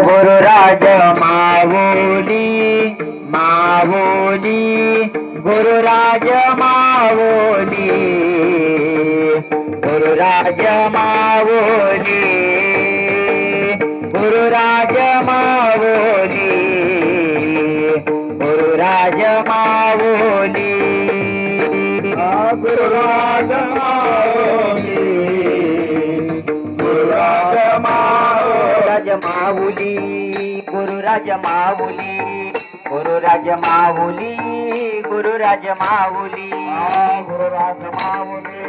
குரு ராஜ மாவூலி மாவூலி குரு ராஜ மாவூலி குரு ராஜ மா माऊली गुरुराज माऊली गुरुराज माऊली गुरुराज माऊली गुरुराज माऊली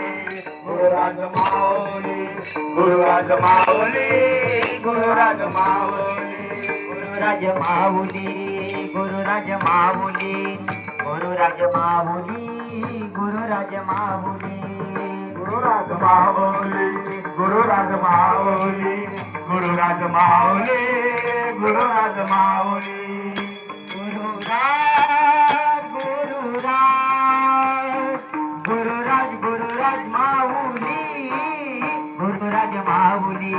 गुरुराज माऊली गुरुराज माऊली गुरुराज माऊली गुरुराज माऊली गुरुराज माऊली गुरुराज माऊली गुरुराज माऊली गुरुराज माऊली गुरुराज माऊली गुरुराज माऊली गुरुराज माऊली गुरुराज गुरुराज गुरुराज गुरुराज माऊली गुरुराज माऊली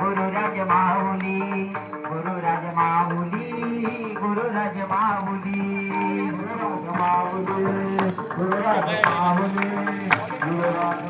गुरुराज माऊली गुरुराज माऊली गुरुराज माऊली गुरुराज माऊली गुरुराज माऊली गुरुराज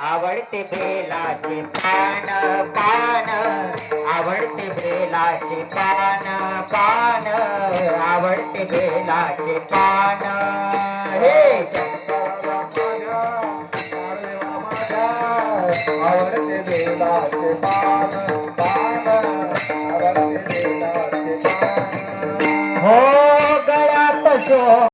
आवडते बेलाचे पान पान. आवडते बेलाचे पान पान. आवडते बेलाचे पान. हे! आवडते बेलाचे पान पान.